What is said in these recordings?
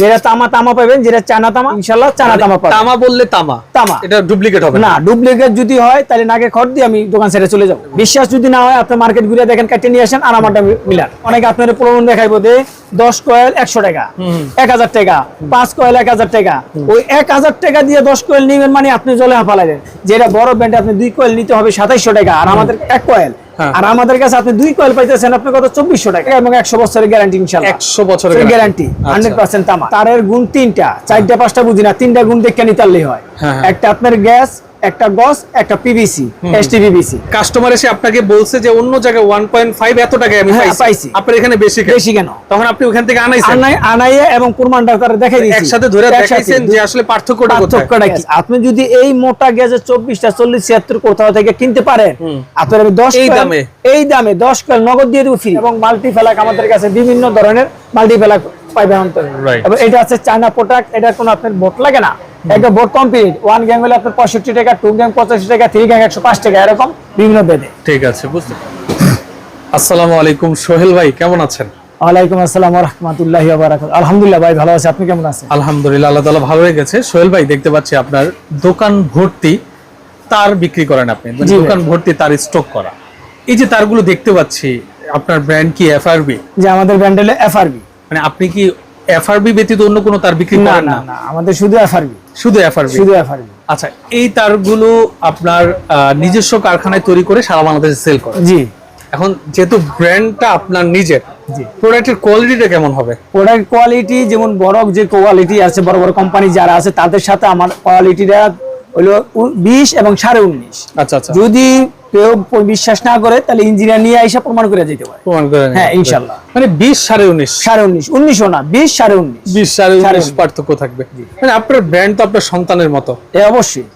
যেটা তামা তামা পাবেন যেটা চানা তামা ইনশাল্লাহ চানা তামা পাবেন। তামা বললে তামা। তামা। এটা ডুপ্লিকেট হবে না। ডুপ্লিকেট যদি হয় তাহলে নাকে খড় দিয়ে আমি দোকান ছেড়ে চলে যাব। বিশ্বাস যদি না হয় আপনি মার্কেট ঘুরে দেখেন কাটে নিয়ে আসেন আর আমারটা মিলান। অনেকে আপনার প্রবণ দেখাইবো যে দশ কয়েল একশো টাকা এক হাজার টাকা পাঁচ কয়েল এক হাজার টাকা। ওই এক হাজার টাকা দিয়ে দশ কয়েল নিবেন মানে আপনি জলে হাফালাইলেন যেটা বড় ব্যান্ডে আপনি দুই কয়েল নিতে হবে সাতাইশশো টাকা আর আমাদের এক কয়েল। আর আমাদের কাছে আপনি দুই কয়েল পাইতেছেন আপনি কত চব্বিশশো টাকা এবং একশো বছরের গ্যারান্টি ইনশাল একশো বছরের গ্যারান্টি হান্ড্রেড পার্সেন্ট তামা তারের গুণ তিনটা চারটা পাঁচটা বুঝি না তিনটা গুণ দেখে নিতারলেই হয়। হ্যাঁ, হ্যাঁ। একটা আপনার গ্যাস একটা গস একটা পিভিসি এসটি পিভিসি কাস্টমার এসে আপনাকে বলছে যে অন্য জায়গায় ওয়ান পয়েন্ট ফাইভ এত টাকায় আমি হ্যাঁ, পাইছি। আপনার এখানে বেশি বেশি কেন? তখন আপনি ওখান থেকে আনাইছেন। আনাই আনাইয়ে এবং কুরমানটা তারা দেখাই দিয়েছি। একসাথে ধরে দেখাইছেন যে আসলে পার্থক্যটা পার্থক্যটা কি? আপনি যদি এই মোটা গ্যাসে চব্বিশটা চল্লিশ ছিয়াত্তর কোথাও থেকে কিনতে পারেন আপনার আমি দশ এই দামে? এই দামে দশ কয়েল নগদ দিয়ে দেবো ফ্রি এবং মাল্টি ফেলাক আমাদের কাছে বিভিন্ন ধরনের মাল্টি ফেলাক পাইবেন এটা আছে চায়না প্রোডাক্ট এটা কোনো আপনার বোট লাগে না। একটা বোর্ড কমপ্লিট ওয়ান গ্যাং হলে আপনার পঁয়ষট্টি টাকা টু গ্যাং পঁচাশি টাকা থ্রি গ্যাং একশো পাঁচ টাকা এরকম বিভিন্ন বেদে ঠিক আছে বুঝতে আসসালামু আলাইকুম সোহেল ভাই কেমন আছেন? ওয়ালাইকুম আসসালাম রহমতুল্লাহ আলহামদুলিল্লাহ ভাই ভালো আছে আপনি কেমন আছেন? আলহামদুলিল্লাহ আল্লাহ তালা ভালো সোহেল ভাই দেখতে পাচ্ছি আপনার দোকান ভর্তি তার বিক্রি করেন আপনি। মানে। দোকান ভর্তি তার স্টক করা। এই যে তারগুলো দেখতে পাচ্ছি আপনার ব্র্যান্ড কি এফআরবি যে আমাদের ব্র্যান্ড হলো এফআরবি মানে আপনি কি এফআরবি ব্যতীত অন্য কোনো তার বিক্রি না করেন না না? না আমাদের শুধু এফআরবি শুধু এফআরবি শুধু এফআরবি আচ্ছা এই তারগুলো আপনার নিজস্ব কারখানায় তৈরি করে সারা বাংলাদেশে সেল করে জি। এখন যেহেতু ব্র্যান্ডটা আপনার নিজের জি। প্রোডাক্টের কোয়ালিটিটা কেমন হবে? প্রোডাক্ট কোয়ালিটি যেমন বড় যে কোয়ালিটি আছে বড় বড় কোম্পানি যারা আছে তাদের সাথে আমার কোয়ালিটিটা হলো বিশ এবং সাড়ে উনিশ। আচ্ছা আচ্ছা। যদি কেউ বিশ্বাস না করে তাহলে ইঞ্জিনিয়ার নিয়ে এসে প্রমাণ করে যেতে পারে। প্রমাণ করে হ্যাঁ, ইনশাল্লাহ। মানে বিশ সাড়ে উনিশ। সাড়ে উনিশ উনিশও না বিশ সাড়ে উনিশ। বিশ সাড়ে উনিশ। পার্থক্য থাকবে। মানে আপনার ব্র্যান্ড তো আপনার সন্তানের মতো। এ অবশ্যই।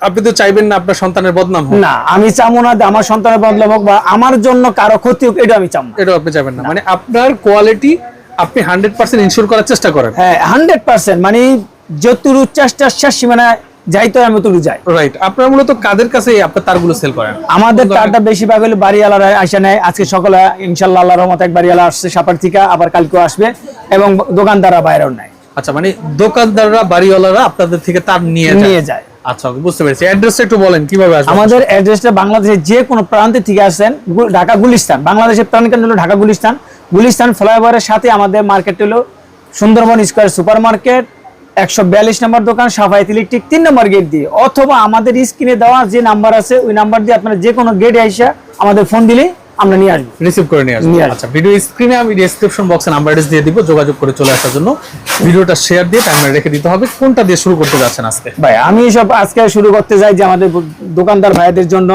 আপনি তো চাইবেন না আপনার সন্তানের বদনাম হোক। না আমি চাবো না আমার সন্তানের বদলে হোক বা আমার জন্য কারও ক্ষতি হোক এটা আমি চাবো না। এটাও আপনি চাইবেন না। মানে আপনার কোয়ালিটি আপনি হান্ড্রেড পার্সেন্ট ইনশিওর করার চেষ্টা করেন। হ্যাঁ হান্ড্রেড পার্সেন্ট মানে যতটুকু চেষ্টা শেষ সীমানা যাইতে হয় আমি যাই। রাইট আপনার মূলত কাদের কাছে আপনার তারগুলো সেল করেন? আমাদের তারটা বেশিরভাগ হলো বাড়িওয়ালারা আসে নেয় আজকে সকালে ইনশাল্লাহ আল্লাহ রহমত এক বাড়িওয়ালা আসছে সাপার থেকে আবার কালকেও আসবে এবং দোকানদাররা বাইরেও নেয় আচ্ছা মানে দোকানদাররা বাড়িওয়ালারা আপনাদের থেকে তার নিয়ে নিয়ে যায়। আচ্ছা বুঝতে পেরেছি। অ্যাড্রেসটা একটু বলেন কীভাবে আসবে? আমাদের অ্যাড্রেসটা বাংলাদেশের যে কোনো প্রান্তে থেকে আসেন ঢাকা গুলিস্তান। বাংলাদেশের প্রাণকেন্দ্র হলো ঢাকা গুলিস্তান। গুলিস্তান ফ্লাইওভারের সাথে আমাদের মার্কেট হলো সুন্দরবন স্কোয়ার সুপার মার্কেট একশো বিয়াল্লিশ নম্বর দোকান সাফাইত ইলেকট্রিক তিন নম্বর গেট দিয়ে। অথবা আমাদের স্ক্রিনে দেওয়া যে নাম্বার আছে ওই নাম্বার দিয়ে আপনারা যে কোনো গেটে এসে আমাদের ফোন দিলেই আমরা নিয়ে আসব। রিসিভ করে নিয়ে আসব। আচ্ছা ভিডিও স্ক্রিনে আমি ডেসক্রিপশন বক্সে নাম্বার অ্যাড্রেস দিয়ে দিব যোগাযোগ করে চলে আসার জন্য। ভিডিওটা শেয়ার দিয়ে টাইমার রেখে দিতে হবে। কোনটা দিয়ে শুরু করতে যাচ্ছেন আজকে? ভাই আমি সব আজকে শুরু করতে চাই যে আমাদের দোকানদার ভাইদের জন্য।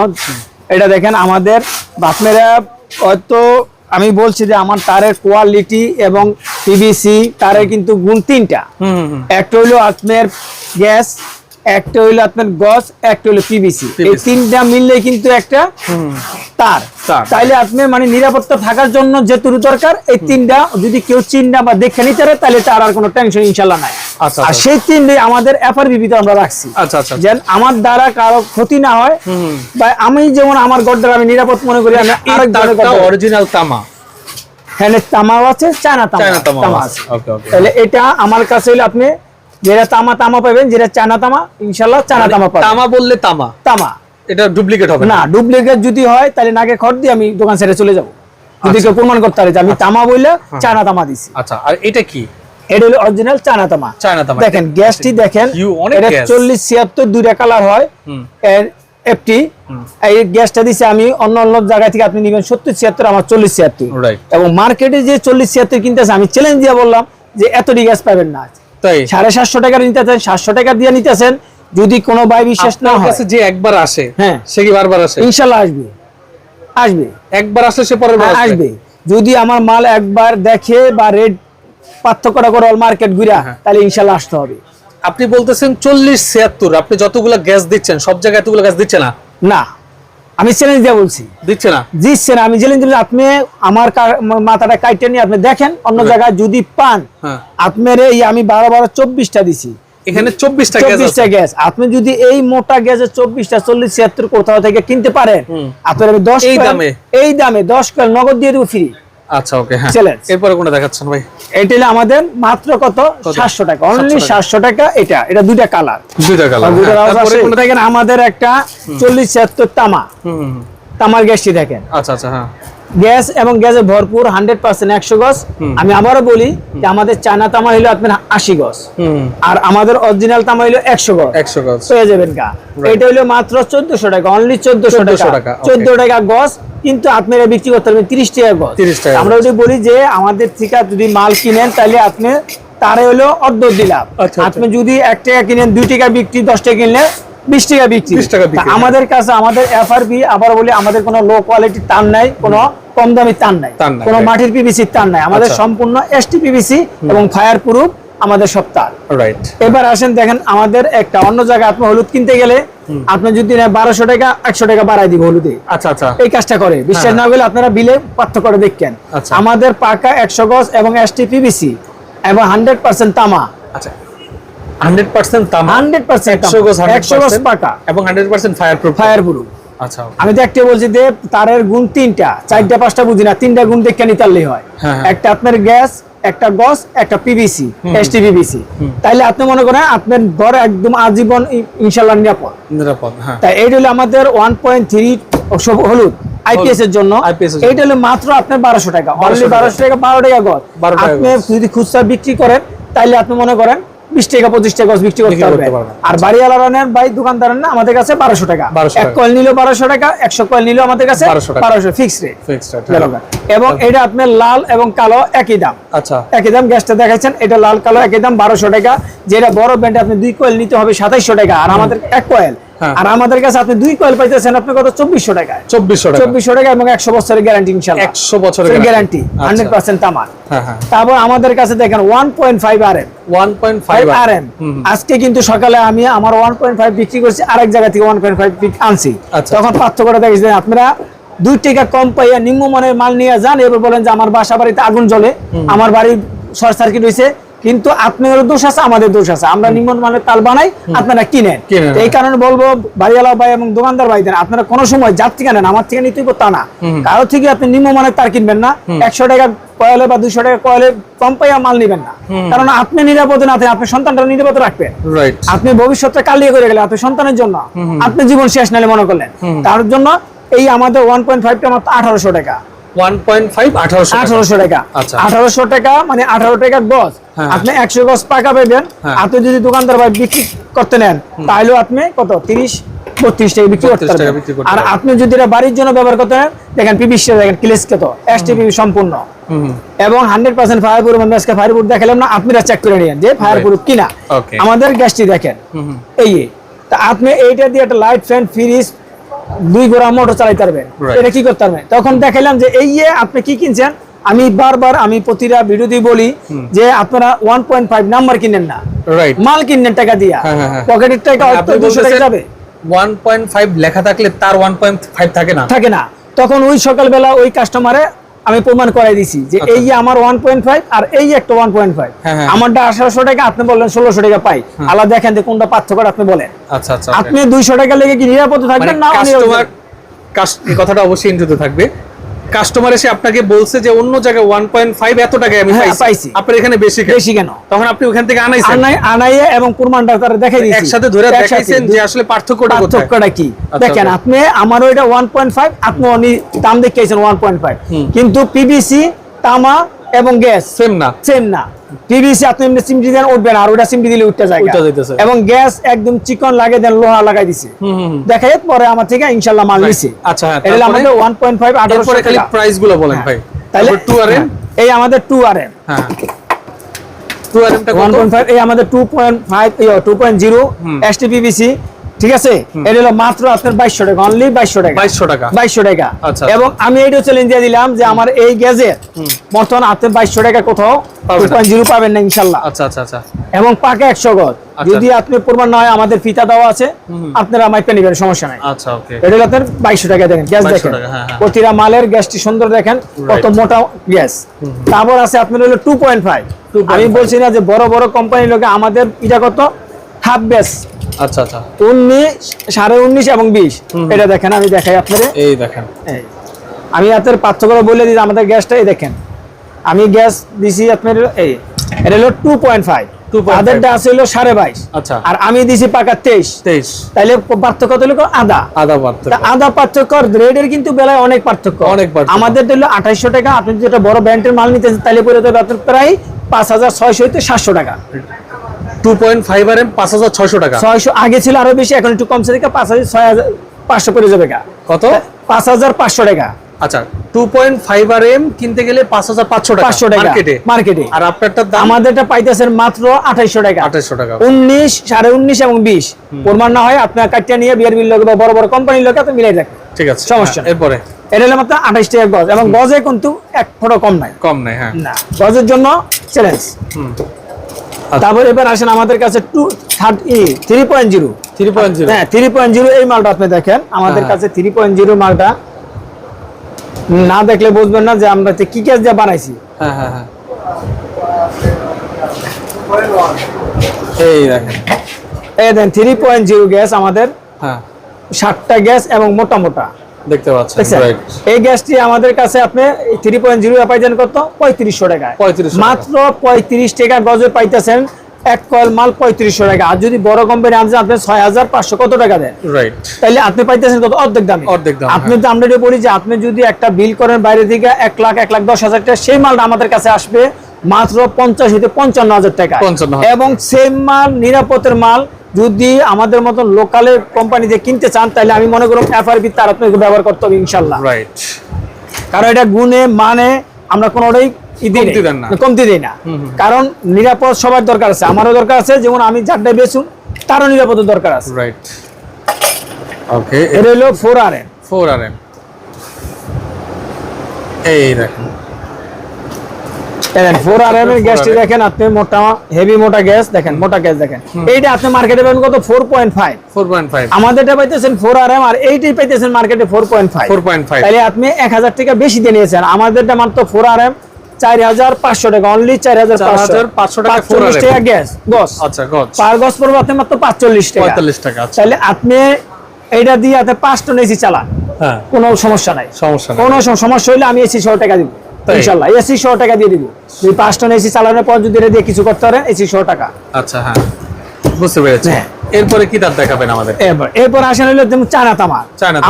এটা দেখেন আমাদের আপনারা হয়তো আমি বলছি যে আমার তারের কোয়ালিটি এবং পিভিসি তারের কিন্তু গুণ তিনটা। একটা হইল আপনার গ্যাস একটা হইল আপনার গস একটা হইল পিভিসি এই তিনটা মিললে কিন্তু একটা তার। তাইলে আপনি মানে নিরাপত্তা থাকার জন্য যেটুকু দরকার এই তিনটা যদি কেউ চিন্তা বা দেখে নিতে পারে তাহলে তার আর কোনো টেনশন ইনশাল্লাহ নাই। আচ্ছা, আর আচ্ছা। সেই তিনটে আমাদের এফআরবিতে আমরা রাখছি। আচ্ছা আচ্ছা যেন আমার দ্বারা কারও ক্ষতি না হয়। বা আমি যেমন আমার গড় আমি নিরাপদ মনে করি আমি আরেক অরিজিনাল তামা। হ্যাঁ তামাও আছে চায়না তামা আছে আছে। ওকে ওকে তাহলে এটা আমার কাছে হইলে আপনি যেটা তামা তামা পাবেন যেটা চানা তামা ইনশাল্লাহ চায়না তামা পাবেন। তামা বললে তামা? তামা। এটা ডুপ্লিকেট হবে না? ডুপ্লিকেট যদি হয় তাহলে নাকে খড় দিয়ে আমি দোকান ছেড়ে চলে যাব। যদি কেউ প্রমাণ করতে পারে যে আমি তামা বইলে চায়না তামা দিছি। আচ্ছা আর এটা কি? এটা হলো অরিজিনাল চায়না তামা। চায়না তামা। দেখেন গ্যাসটি দেখেন এটা gas। চল্লিশ ছিয়াত্তর দুইটা কালার হয়। এর এফটি এই গ্যাসটা দিছে আমি অন্য অন্য জায়গা থেকে আপনি নিবেন সত্তর ছিয়াত্তর আমার চল্লিশ ছিয়াত্তর। Right. এবং মার্কেটে যে চল্লিশ ছিয়াত্তর কিনতেছে আমি চ্যালেঞ্জ দিয়ে বললাম যে এতটি গ্যাস পাবেন না তাই? সাড়ে সাতশো টাকা নিতেছেন সাতশো টাকা দিয়ে নিতেছেন যদি কোনো ভাই বিশ্বাস না হয়। যে একবার আসে হ্যাঁ। সে কি বারবার আসে? ইনশাল্লাহ আসবে। আসবে। একবার আসলে সে পরের বার হ্যাঁ, আসবে। যদি আমার মাল একবার দেখে বা রেট পার্থক্যটা করে মার্কেট ঘুরা। তাহলে ইনশাল্লাহ আসতে হবে। আপনি বলতেছেন চল্লিশ ছিয়াত্তর আপনি যতগুলো গ্যাস দিচ্ছেন সব জায়গায় এতগুলো গ্যাস দিচ্ছে না? না। আমি চ্যালেঞ্জ দিয়ে বলছি। দিচ্ছে না? দিচ্ছে না আমি চ্যালেঞ্জ দিলে আপনি আমার মাথাটা কাইটে নিয়ে আপনি দেখেন অন্য জায়গায় যদি পান হ্যাঁ। আপনার এই আমি বারো বারো চব্বিশটা দিছি। এখানে চব্বিশটা গ্যাস চব্বিশটা গ্যাস। আপনি যদি এই মোটা গ্যাসে চব্বিশটা চল্লিশ ছিয়াত্তর কোথাও থেকে কিনতে পারেন আপনার আমি দশ এই দামে? এই দামে দশ কাল নগদ দিয়ে দেবো ফ্রি আচ্ছা ওকে হ্যাঁ। চ্যালেঞ্জ এরপরে কোনটা দেখাচ্ছেন ভাই? এটা আমাদের মাত্র কত? সাতশো টাকা। অনলি 700 সাতশো টাকা এটা। এটা দুইটা কালার দুইটা কালার তারপরে কোনটা দেখেন? আমাদের একটা চল্লিশ ছিয়াত্তর তামা। হুম হুম, হুম। তামার গ্যাসটি দেখেন। আচ্ছা আচ্ছা হ্যাঁ। গ্যাস এবং গ্যাসে ভরপুর হান্ড্রেড পার্সেন্ট একশো গজ। আমি আবারও বলি যে আমাদের চায়না তামা হলো আপনার আশি গজ। আর আমাদের অরিজিনাল তামা হলো একশো গজ। একশো গজ। পেয়ে যাবেন গা। এটা হলো মাত্র চোদ্দশো টাকা অনলি চোদ্দশো টাকা। চোদ্দ টাকা গজ কিন্তু আপনারা বিক্রি করতে পারবেন তিরিশ টাকা গজ। 30 টাকা আমরা যদি বলি যে আমাদের থেকে যদি মাল কিনেন তাহলে আপনি তারে হলো অর্ধ দিলাম। আচ্ছা, আপনি যদি এক টাকা কিনেন দুই টাকা বিক্রি দশ টাকা কিনলে বিশ টাকা বিক্রি। 20 টাকা বিক্রি, আমাদের কাছে আমাদের এফআরপি আবার বলি আমাদের কোনো লো কোয়ালিটির তার নাই কোনো কম দামি তার নাই। কোনো মাটির পিভিসি তার নাই। আমাদের আচ্ছা। সম্পূর্ণ এসটি পিভিসি এবং ফায়ার প্রুফ আমাদের সব তার। রাইট এবার আসেন দেখেন আমাদের একটা অন্য জায়গায় আপনি হলুদ কিনতে গেলে আপনি যদি বারোশো টাকা একশো টাকা বাড়াই দিব হলুদে। আচ্ছা আচ্ছা। এই কাজটা করে। বিশ্বাস না করলে আপনারা বিলে পার্থক্য করে দেখেন। আচ্ছা। আমাদের পাকা একশো গজ এবং এসটি পিবিসি এবং হান্ড্রেড পার্সেন্ট তামা। আচ্ছা। হান্ড্রেড পার্সেন্ট হান্ড্রেড পার্সেন্ট একশো গজ পাকা। এবং hundred percent fire proof fire proof আচ্ছা আমি তো একটা বলছি যে তারের গুণ তিনটা চারটা পাঁচটা বুঝি না তিনটা গুণ দেখে নিতারলেই হয়। হ্যাঁ, হ্যাঁ। একটা আপনার গ্যাস একটা গস একটা পিভিসি এসটি পিভিসি তাইলে আপনি মনে করেন আপনার ঘর একদম আজীবন ইনশাল্লাহ নিরাপদ। নিরাপদ তাই এইটা হলো আমাদের ওয়ান পয়েন্ট থ্রি হলুদ আইপিএস এর জন্য। এইটা হলো মাত্র আপনার বারোশো টাকা। 1200 অনলি বারোশো টাকা বারো টাকা গজ। আপনি যদি খুচরা বিক্রি করেন তাইলে আপনি মনে করেন বিশ টাকা পঁচিশ টাকা বিক্রি করতে পারবেন। আর বাড়িওয়ালা নেন ভাই দোকানদার না আমাদের কাছে বারোশো টাকা। 1200 এক কয়েল নিলেও বারোশো টাকা একশো কয়েল নিলেও আমাদের কাছে 1200 টাকা। বারোশো ফিক্সড রেট এবং এটা আপনার লাল এবং কালো একই দাম। আচ্ছা। একই দাম গ্যাসটা দেখাচ্ছেন এটা লাল কালো একই দাম বারোশো টাকা। যেটা বড় ব্যান্ডে আপনি দুই কয়েল নিতে হবে সাতাইশশো টাকা। আর আমাদের এক কয়েল হ্যাঁ। আর আমাদের কাছে আপনি দুই কয়েল পাইতেছেন আপনি কত? চব্বিশশো টাকায়। চব্বিশশো টাকা। চব্বিশশো টাকা এবং একশো বছরের গ্যারান্টি ইনশাল্লাহ। একশো বছরের গ্যারান্টি হান্ড্রেড পার্সেন্ট তামার হ্যাঁ হ্যাঁ। তারপর আমাদের কাছে দেখেন one point five R M one point five five R M আজকে কিন্তু সকালে আমি আমার ওয়ান পয়েন্ট ফাইভ বিক্রি করছি আরেক জায়গা থেকে ওয়ান পয়েন্ট ফাইভ আনছি। আচ্ছা। তখন পার্থক্যটা দেখেছেন আপনারা দুই টাকা কম পাইয়া নিম্নমানের মাল নিয়ে যান এবার বলেন যে আমার বাসা বাড়িতে আগুন জ্বলে আমার বাড়ি শর্ট সার্কিট হয়েছে কিন্তু আপনাদের দোষ আছে আমাদের দোষ আছে। আমরা নিম্নমানের তাল বানাই আপনারা কিনেন। কিনেন। এই কারণে বলব বাড়িওয়ালা ভাই এবং দোকানদার ভাইদের আপনারা কোনো সময় যার থেকে নেন আমার থেকে নিতে তা না। কারও থেকে আপনি নিম্নমানের তার কিনবেন না। একশো টাকা কয়েলে বা দুইশো টাকা কয়েলে কম পাইয়া মাল নিবেন না। কারণ আপনি নিরাপদে না থাকেন আপনি সন্তানটা নিরাপদে রাখবেন। আপনি ভবিষ্যৎটা কালিয়ে করে গেলেন আপনি সন্তানের জন্য। আপনি জীবন শেষ নালে মনে করলেন। তার জন্য এই আমাদের ওয়ান পয়েন্ট ফাইভটা মাত্র আঠারোশো টাকা। আঠারোশো আঠারোশো টাকা। আঠারোশো টাকা মানে আঠারো টাকা গজ। আপনি একশো গজ পাকা পাইবেন। আপনি যদি দোকানদার ভাই বিক্রি করতে নেন তাহলেও আপনি কত? তিরিশ বত্রিশ টাকা বিক্রি করতে পারবেন। আর আপনি যদি এটা বাড়ির জন্য ব্যবহার করতে নেন দেখেন পিবিস দেখেন ক্লিস কত এসটিপি সম্পূর্ণ। এবং হান্ড্রেড পার্সেন্ট ফায়ার প্রুফ আমি আজকে ফায়ার প্রুফ দেখালাম না আপনারা চেক করে নিন যে ফায়ার প্রুফ কিনা। আমাদের গ্যাসটি দেখেন। এই এই। তা আপনি এইটা দিয়ে একটা লাইট ফ্যান ফ্রিজ দুই গোড়া মোটর চালাইতে পারবেন এটা কি করতে পারবেন তখন দেখালাম যে এই আপনি কি কিনছেন আমি বারবার আমি প্রতিটা ভিডিওতেই বলি যে আপনারা ওয়ান পয়েন্ট ফাইভ নাম্বার কিনেন না। মাল কিনেন টাকা দিয়া। হ্যাঁ, হ্যাঁ, হ্যাঁ। পকেটের টাকা দুশো টাকা যাবে। ওয়ান পয়েন্ট ফাইভ লেখা থাকলে তার ওয়ান পয়েন্ট ফাইভ থাকে না। থাকে না। তখন ওই সকালবেলা ওই কাস্টমারে আমি প্রমাণ করাই দিছি যে আচ্ছা। এই যে আমার ওয়ান পয়েন্ট ফাইভ আর এই একটা ওয়ান পয়েন্ট ফাইভ। আমারটা আঠারোশো টাকা আপনি বললেন ষোলোশো টাকা পাই। আলাদা দেখেন যে কোনটা পার্থক্য আপনি বলেন। আচ্ছা আচ্ছা আপনি দুইশো টাকা লেগে কি নিরাপদে মানে থাকবেন? না কাস্টমার এই কথাটা অবশ্যই ইন্টুতে থাকবে। কাস্টমার এসে আপনাকে বলছে যে অন্য জায়গায় ওয়ান পয়েন্ট ফাইভ এত টাকায় আমি হ্যাঁ, পাইছি। আপনার এখানে বেশি? বেশি কেন? তখন আপনি ওখান থেকে আনাইছেন। আনাই আনাইয়ে এবং প্রমাণটা ডাক্তার দেখাই দিয়েছি। একসাথে ধরে। দেখাইছেন যে আসলে পার্থক্যটা কোথায়? পার্থক্যটা কি? আচ্ছা, দেখেন আপনি আমারও এটা ওয়ান পয়েন্ট ফাইভ আপনি অনি দাম দেখিয়েছেন ওয়ান পয়েন্ট ফাইভ কিন্তু পিবিসি তামা এবং গ্যাস। সেম না। সেম না। পিভিসি আপনি এমনি সিমটি দেন উঠবে না আর ওটা সিমটি দিলে উঠতে যায় উঠতে যাইতেছে। এবং গ্যাস একদম চিকন লাগে দেন লোহা লাগাই দিছে। দেখাই পরে আমার থেকে ইনশাল্লাহ মাল নিছে। আচ্ছা, হ্যাঁ, এটা আমাদের ওয়ান পয়েন্ট ফাইভ এরপরে খালি প্রাইসগুলো বলেন ভাই। তাহলে টু হ্যাঁ, এই আমাদের টু আর এম হ্যাঁ। টু আর এমটা ওয়ান কত? পয়েন্ট ফাইভ এই আমাদের টু পয়েন্ট ফাইভ ঠিক আছে? এটা হলো মাত্র আপনার বাইশশো টাকা অনলি বাইশশো টাকা। 2200 টাকা। বাইশশো টাকা। আচ্ছা। এবং আমি এইটাও চ্যালেঞ্জ দিয়ে দিলাম যে আমার এই গ্যাজের বর্তমান আপনি বাইশশো টাকা কোথাও? জিরো পাবেন না ইনশাল্লাহ। আচ্ছা আচ্ছা আচ্ছা। এবং পাকা একশো গজ। আচ্ছা। যদি আপনি প্রমাণ না হয় আমাদের ফিতা দেওয়া আছে। আপনারা মাইপে নেবেন সমস্যা নাই। আচ্ছা ওকে। এটা হলো আপনার বাইশশো টাকা দেখেন গ্যাস দেখেন। হ্যাঁ, হ্যাঁ। প্রতিটা মালের গ্যাসটি সুন্দর দেখেন কত মোটা গ্যাস তারপর আছে আপনার হলো টু পয়েন্ট ফাইভ আমি বলছি না যে বড় বড় কোম্পানি লোকে আমাদের এটা কত? হাফ ব্যাস আচ্ছা আচ্ছা। উনিশ সাড়ে উনিশ এবং বিশ। এটা দেখেন আমি দেখাই আপনাদের এই দেখেন। এই। আমি এতের পার্থক্য বলে দিই আমাদের গ্যাসটা এই দেখেন। আমি গ্যাস দিছি আপনার এই এটা হলো টু পয়েন্ট ফাইভ 2.5 আছে হলো সাড়ে বাইশ। আচ্ছা। আর আমি দিছি পাকা তেইশ। তেইশ। তাইলে পার্থক্য তো হলো আদা। আদা পার্থক্য। আদা পার্থক্য রেডের কিন্তু বেলায় অনেক পার্থক্য। অনেক। আমাদের হলো আঠাইশশো টাকা আপনি একটা বড় ব্র্যান্ডের মাল নিতে চান, তাহলে পরে আপনার প্রায় পাঁচ হাজার ছয়শো হইতে সাতশো টাকা। ছয়শো টাকা। ছয়শো আগে ছিল আরও বেশি এখন একটু কমছে থেকে পড়ে যাবে কত? টাকা। আচ্ছা কিনতে গেলে পাঁচ হাজার পাঁচশো টাকা মার্কেটে মার্কেটে আর দাম? আমাদেরটা পাইতেছেন মাত্র টাকা। টাকা। উনিশ সাড়ে উনিশ এবং বিশ। প্রমাণ না হয় আপনার নিয়ে লোক বা বড় বড় কোম্পানির লোক আপনি মিলাই ঠিক আছে। সমস্যা এরপরে? এটা হলো মাত্র আঠাইশ টাকা গজ এবং গজে কিন্তু এক ফোটো কম নাই। কম নেই হ্যাঁ। না গজের জন্য চ্যালেঞ্জ হুম। তারপর এবার আসেন আমাদের কাছে two third E three point zero three point zero হ্যাঁ থ্রি পয়েন্ট জিরো এই মালটা আপনি দেখেন। আমাদের হ্যাঁ। কাছে থ্রি পয়েন্ট জিরো মালটা। না দেখলে বুঝবেন না যে আমরা কি গ্যাস দিয়ে বানাইছি। হ্যাঁ হ্যাঁ হ্যাঁ। এই দেখেন। এই দেন থ্রি পয়েন্ট জিরো গ্যাস আমাদের হ্যাঁ। ষাটটা গ্যাস এবং মোটা মোটা। দেখতে পাচ্ছেন এই গ্যাসটি আমাদের কাছে আপনি কত? পঁয়ত্রিশশো টাকা। 3500 মাত্র পঁয়ত্রিশ টাকা গজে পাইতেছেন এক কয়েল মাল পঁয়ত্রিশশো টাকা। আর যদি বড় কোম্পানি আনছেন আপনি ছয় হাজার পাঁচশো কত টাকা দেন? রাইট তাহলে আপনি পাইতেছেন কত? অর্ধেক দামে। অর্ধেক দাম, আপনি হ্যাঁ। তো আমরা এটা বলি যে আপনি যদি একটা বিল করেন বাইরে থেকে এক লাখ এক লাখ দশ হাজার টাকা সেই মালটা আমাদের কাছে আসবে মাত্র পঞ্চাশ হইতে পঞ্চান্ন হাজার টাকা এবং সেম মাল নিরাপত্তের মাল যদি আমাদের মতো লোকালে কোম্পানিতে কিনতে চান তাহলে আমি মনে করব এফআরপি তার আপনাকে ব্যবহার করতে হবে ইনশাল্লাহ। রাইট কারণ এটা গুণে মানে আমরা কোনোটাই কমতি দিই না। কারণ নিরাপদ সবার দরকার আছে। আমারও দরকার আছে যেমন আমি যারটা বেচুন তারও নিরাপদের দরকার আছে। রাইট ওকে এটা হলো four R N four R M এই দেখেন। ফোর আর এম এর গ্যাসটি দেখেন আপনি মোটা হেভি মোটা গ্যাস দেখেন মোটা গ্যাস দেখেন। এইটা আপনি মার্কেটে পাবেন কত? Four point five four point five আমাদেরটা পাইতেছেন ফোর আর এম আর এইটাই পাইতেছেন মার্কেটে four point five four point five তাহলে আপনি এক হাজার টাকা বেশি দিয়ে নিয়েছেন। আমাদেরটা মাত্র ফোর আর এম চার হাজার পাঁচশো টাকা অনলি চার হাজার 4,500 টাকা টাকা গ্যাস গস আচ্ছা গজ পার গজ পড়বে আপনি মাত্র পাঁচচল্লিশ টাকা। পঁয়তাল্লিশ টাকা আচ্ছা। তাহলে আপনি এইটা দিয়ে আপনি পাঁচ টন এসি চালান। হ্যাঁ। কোনো সমস্যা নাই। সমস্যা কোনো সমস্যা হলে আমি এসি সহ টাকা দিব। তাই? ইনশাল্লাহ এসি সহ টাকা দিয়ে দিব। যদি পাঁচ টন এসি চালানোর পর যদি এটা দিয়ে কিছু করতে পারেন এসি টাকা। আচ্ছা হ্যাঁ। বুঝতে পেরেছি। হ্যাঁ। এরপরে কি দেখাবেন আমাদের? এরপর এরপর আসেন হলো চায়না তামা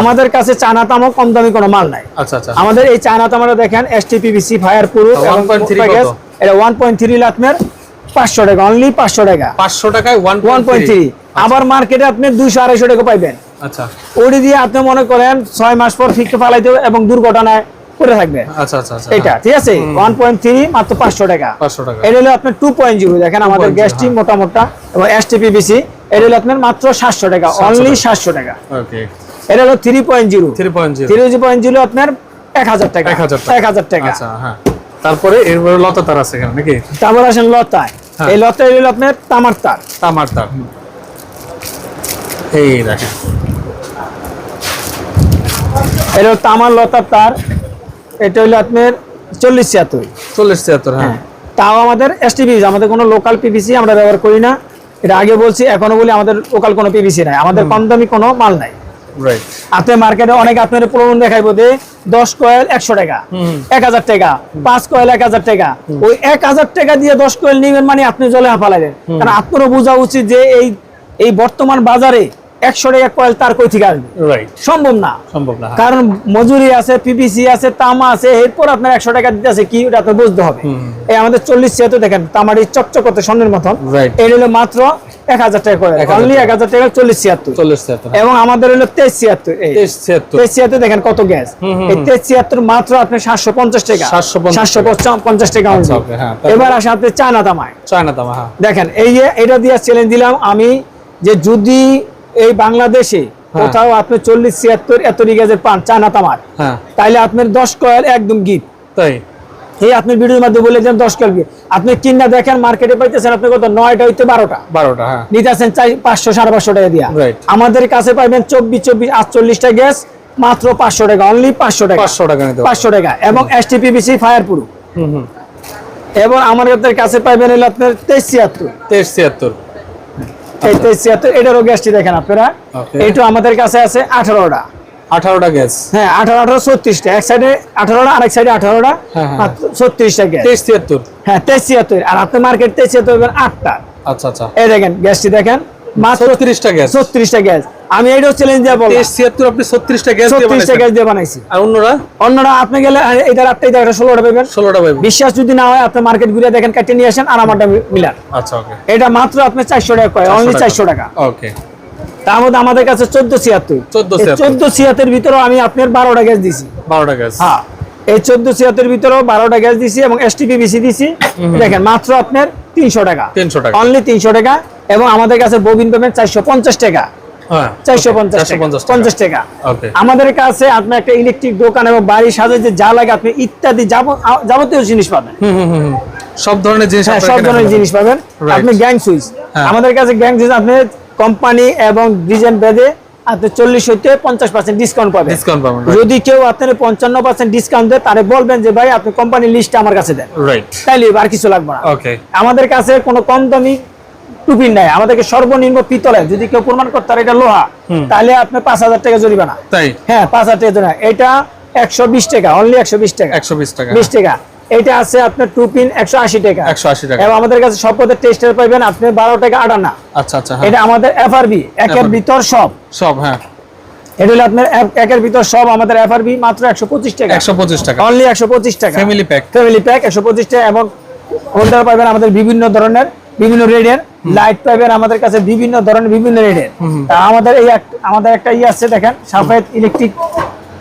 আমাদের কাছে চায়না তামা কম দামি কোনো মাল নাই। আচ্ছা আচ্ছা। আমাদের এই চায়না তামাটা দেখেন এসটিপিবিসি ফায়ার প্রুফ 1.3 কত? এটা ওয়ান পয়েন্ট থ্রি আপনার পাঁচশো টাকা অনলি পাঁচশো টাকা। পাঁচশো টাকায় ওয়ান ওয়ান পয়েন্ট থ্রি আবার মার্কেটে আপনি দুইশো আড়াইশো টাকা পাইবেন। আচ্ছা। ওটি দিয়ে আপনি মনে করেন ছয় মাস পর ফিক্সে ফালাইতে হবে এবং দুর্ঘটনায় করে থাকবে। আচ্ছা আচ্ছা আচ্ছা। এটা ঠিক আছে? ওয়ান পয়েন্ট থ্রি মাত্র পাঁচশো টাকা। পাঁচশো টাকা। এটা হলো আপনার টু পয়েন্ট জিরো দেখেন আমাদের 2.0 গ্যাসটি মোটা মোটা এবং এসটিপিবিসি এটা হলো আপনার মাত্র সাতশো টাকা অনলি টাকা। সাতশো টাকা। ওকে এটা হলো three point zero three point zero three point zero আপনার এক হাজার টাকা। 1000 টাকা। আচ্ছা হ্যাঁ। তারপরে এরপরে লতা তার আছে এখানে নাকি? তারপর আসেন লতায় হ্যাঁ। এই লতায় হলো আপনার তামার তার। তামার তার। এই দেখেন। এটা তামার লতার তার। এটা হলো আপনার চল্লিশ ছিয়াত্তর। চল্লিশ ছিয়াত্তর হ্যাঁ। হ্যাঁ। তাও আমাদের এসটিপিসি আমাদের কোনো লোকাল পিভিসি আমরা ব্যবহার করি না। এটা আগে বলছি এখনও বলি আমাদের লোকাল কোনো পিভিসি নাই। আমাদের কম দামি কোনো মাল নাই। আপনি মার্কেটে অনেক আপনার দেখাইবো যে দশ কয়েল একশো টাকা এক হাজার টাকা পাঁচ কয়েল এক হাজার টাকা। ওই এক হাজার টাকা দিয়ে দশ কয়েল নিবেন মানে আপনি জলে কারণ আপনারও বোঝা উচিত যে এই এই বর্তমান বাজারে একশো টাকা কয়েল তার কই থেকে আসবে? সম্ভব না। সম্ভব না হ্যাঁ। কারণ মজুরি আছে পিপিসি আছে তামা আছে এরপর আপনার একশো টাকা দিতে আছে কি ওটা আপনার বুঝতে হবে। এই আমাদের চল্লিশ ছিয়াত্তর দেখেন তামারি চকচক করতে স্বর্ণের মতন. এটা হলো মাত্র এক হাজার টাকা করে অনলি এক হাজার টাকা চল্লিশ ছিয়াত্তর। চল্লিশ ছিয়াত্তর এবং আমাদের হলো তেইশ ছিয়াত্তর তেইশ ছিয়াত্তর। দেখেন কত গ্যাস। এই তেইশ ছিয়াত্তর মাত্র আপনি সাতশো পঞ্চাশ টাকা। সাতশো পঞ্চাশ টাকা। আচ্ছা, হ্যাঁ? এবার আসে আপনি চায়না তামায়। চায়না তামা হ্যাঁ। দেখেন এই যে এটা দিয়ে চ্যালেঞ্জ দিলাম আমি যে যদি এই বাংলাদেশে কোথাও আপনি চল্লিশ ছিয়াত্তর এত গ্যাসের পান চায়না তামার হ্যাঁ। তাইলে আপনার দশ কয়েল একদম গিট তাই? এই আপনি ভিডিওর মধ্যে বলে দেন দশ কয়েল গিট আপনি কিনা দেখেন মার্কেটে পাইতেছেন আপনি কত নয়টা হইতে বারোটা। বারোটা হ্যাঁ। নিতেছেন চাই পাঁচশো সাড়ে পাঁচশো টাকা দিয়া। আমাদের কাছে পাইবেন চব্বিশ চব্বিশ আটচল্লিশটা গ্যাস মাত্র পাঁচশো টাকা অনলি পাঁচশো টাকা। পাঁচশো টাকা পাঁচশো টাকা। এবং এসটিপিবিসি ফায়ার প্রুফ হুম হুম। এবং আমাদের কাছে পাইবেন হলো আপনার তেইশ ছিয়াত্তর। তেইশ ছিয়াত্তর। ছিয়াত্তর এটারও গ্যাসটি দেখেন আপনারা। Okay. আমাদের কাছে আছে আঠারোটা। আঠারোটা গ্যাস। হ্যাঁ আঠারো আঠারো ছত্রিশটা। এক সাইডে আঠারোটা আরেক সাইডে আঠারোটা হ্যাঁ, হ্যাঁ। ছত্রিশটা গ্যাস। তেইশ তিয়াত্তর। হ্যাঁ তেইশ আর আপনার মার্কেট তেইশ আটটা। আচ্ছা আচ্ছা। এই দেখেন গ্যাসটি দেখেন মাত্র ছত্রিশটা গ্যাস। ছত্রিশটা গ্যাস। আমি এইটাও চ্যালেঞ্জ দিয়ে বললাম। তেইশ ছিয়াত্তর আপনি ছত্রিশটা গ্যাস দিয়ে বানাইছেন। গ্যাস দিয়ে বানাইছি। আর অন্যরা? অন্যরা আপনি গেলে এটা আটটা এটা ষোলোটা পাবেন ষোলোটা পাইব। বিশ্বাস যদি না হয় আপনি মার্কেট ঘুরে দেখেন কাটিয়ে নিয়ে আসেন আর আমারটা মিলান। আচ্ছা ওকে। এটা মাত্র আপনি চারশো টাকা কয় অনলি চারশো টাকা। ওকে। তার মধ্যে আমাদের কাছে চোদ্দ ছিয়াত্তর। 1476 চোদ্দ ছিয়াত্তর ভিতরে আমি আপনার বারোটা গ্যাস দিছি। বারোটা গ্যাস হ্যাঁ। এই চোদ্দ ছিয়াত্তর ভিতরেও বারোটা গ্যাস দিছি এবং এসটিপি বিসি দিছি। দেখেন মাত্র আপনার তিনশো টাকা। তিনশো টাকা। অনলি তিনশো টাকা এবং আমাদের কাছে ববিন পাবেন চারশো পঞ্চাশ টাকা। হ্যাঁ টাকা। আমাদের কাছে আপনি একটা ইলেকট্রিক দোকান এবং সাজাতে যা লাগে আপনি ইত্যাদি যাবতীয় জিনিস পাবেন। সব ধরনের জিনিস হ্যাঁ সব ধরনের জিনিস পাবেন। আপনি গ্যাং সুইচ। আমাদের কাছে গ্যাং সুইচ আপনি কোম্পানি এবং ডিজাইন বেঁধে আপনি চল্লিশ হইতে পঞ্চাশ পার্সেন্ট ডিসকাউন্ট পাবেন। ডিসকাউন্ট পাবেন যদি কেউ আপনার পঞ্চান্ন পার্সেন্ট ডিসকাউন্ট দেয় তাহলে বলবেন যে ভাই আপনি কোম্পানির লিস্টটা আমার কাছে দেন। রাইট তাইলে আর কিছু লাগবে না। ওকে আমাদের কাছে কোনো কম দামি টুপিন নাই। আমাদেরকে সর্বনিম্ন পিতলের যদি কেউ প্রমাণ করতে এটা লোহা তাহলে আপনি পাঁচ হাজার টাকা জরিমানা। তাই? হ্যাঁ পাঁচ হাজার টাকা জরিমানা। এটা একশো বিশ টাকা অনলি একশো বিশ টাকা। একশো বিশ টাকা। বিশ টাকা। এটা আছে আপনার টু পিন একশো আশি টাকা। 180 টাকা। এবং আমাদের কাছে সব পদের টেস্টার পাইবেন আপনি বারো টাকা আটানা আচ্ছা আচ্ছা হ্যাঁ। এটা আমাদের এফআরবি একের ভিতর সব। সব হ্যাঁ। এটা হলো আপনার এক- একের ভিতর সব আমাদের এফআরবি মাত্র একশো পঁচিশ টাকা। একশো পঁচিশ টাকা। অনলি একশো পঁচিশ টাকা। ফ্যামিলি প্যাক ফ্যামিলি প্যাক একশো পঁচিশ টাকা এবং হোল্ডার পাবেন আমাদের বিভিন্ন ধরনের বিভিন্ন রেডের লাইট পাইবেন আমাদের কাছে বিভিন্ন ধরনের বিভিন্ন রেডের। তা আমাদের এই আমাদের একটা ইয়ে আছে দেখেন সাফায়েত ইলেকট্রিক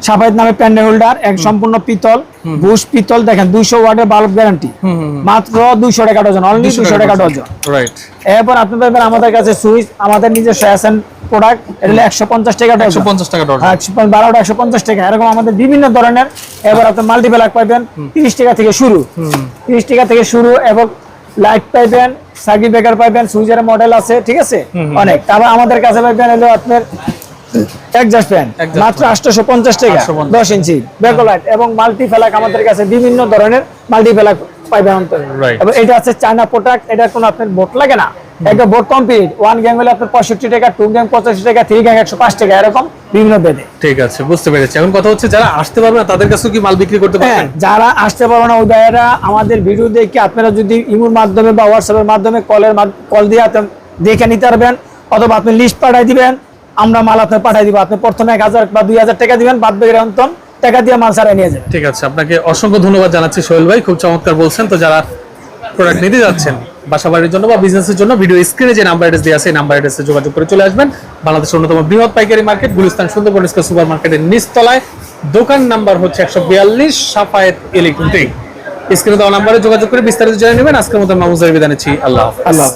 সাফায়েত নামে প্যান্ডেল হোল্ডার এক সম্পূর্ণ পিতল বুশ পিতল দেখেন দুইশো ওয়াটের বাল্ব গ্যারান্টি মাত্র দুইশো টাকা ডজন অনলি দুইশো টাকা ডজন এরপর আপনি পাবেন আমাদের কাছে সুইচ আমাদের নিজস্ব অ্যাসেন প্রোডাক্ট এটা একশো পঞ্চাশ টাকা একশো পঞ্চাশ টাকা ডজন বারোটা একশো পঞ্চাশ টাকা এরকম আমাদের বিভিন্ন ধরনের। এবার আপনি মাল্টিপ্লাক পাইবেন তিরিশ টাকা থেকে শুরু। তিরিশ টাকা থেকে শুরু এবং লাইট পাইবেন সার্কিট ব্রেকার পাইবেন সুইচের মডেল আছে ঠিক আছে? অনেক। তারপর আমাদের কাছে পাইবেন হলো আপনার একজাস্ট ফ্যান মাত্র আটশোশো পঞ্চাশ টাকা দশ ইঞ্চি। বেকোলাইট এবং মাল্টি ফেলাক আমাদের কাছে বিভিন্ন ধরনের মাল্টি ফেলাক পাইবেন অন্তর এটা আছে চায়না প্রোডাক্ট এটা কোনো আপনার বোট লাগে না। একটা বোট কমপ্লিট ওয়ান গ্যাং হলে আপনার পঁয়ষট্টি টাকা টু গ্যাং পঁচাশি টাকা থ্রি গ্যাং একশো পাঁচ টাকা এরকম বিভিন্ন ঠিক আছে বুঝতে পেরেছি। এখন কথা হচ্ছে যারা আসতে পারবে না তাদের কাছে কি মাল বিক্রি করতে হ্যাঁ যারা আসতে পারবে না ওই আমাদের ভিডিও দেখে আপনারা যদি ইমুর মাধ্যমে বা হোয়াটসঅ্যাপের মাধ্যমে কলের কল দিয়ে আপনি দেখে নিতে পারবেন অথবা আপনি লিস্ট পাঠাই দিবেন আমরা মাল আপনার পাঠাই দিব। আপনি প্রথমে এক হাজার বা দুই হাজার টাকা দিবেন বাদ বাকি অন্তন টাকা দিয়ে মাল সারাই নিয়ে যাবেন ঠিক আছে আপনাকে অসংখ্য ধন্যবাদ জানাচ্ছি সোহেল ভাই। খুব চমৎকার বলছেন। তো যারা প্রোডাক্ট নিতে যাচ্ছেন বাসা বাড়ির জন্য বা বিজনেসের জন্য ভিডিও স্ক্রিনে যে নাম্বার অ্যাড্রেস দেওয়া আছে নাম্বার অ্যাড্রেসে যোগাযোগ করে চলে আসবেন। বাংলাদেশের অন্যতম বৃহৎ পাইকারি মার্কেট গুলিস্তান সুন্দরবন সুপার মার্কেটের নিচতলায়। দোকান নাম্বার হচ্ছে একশো বিয়াল্লিশ সাফায়েত ইলেকট্রিক স্ক্রিনে দেওয়া নাম্বারে যোগাযোগ করে বিস্তারিত জেনে নেবেন। আজকের মতো মামুজার বিদায় নিচ্ছি। আল্লাহ আল্লাহ।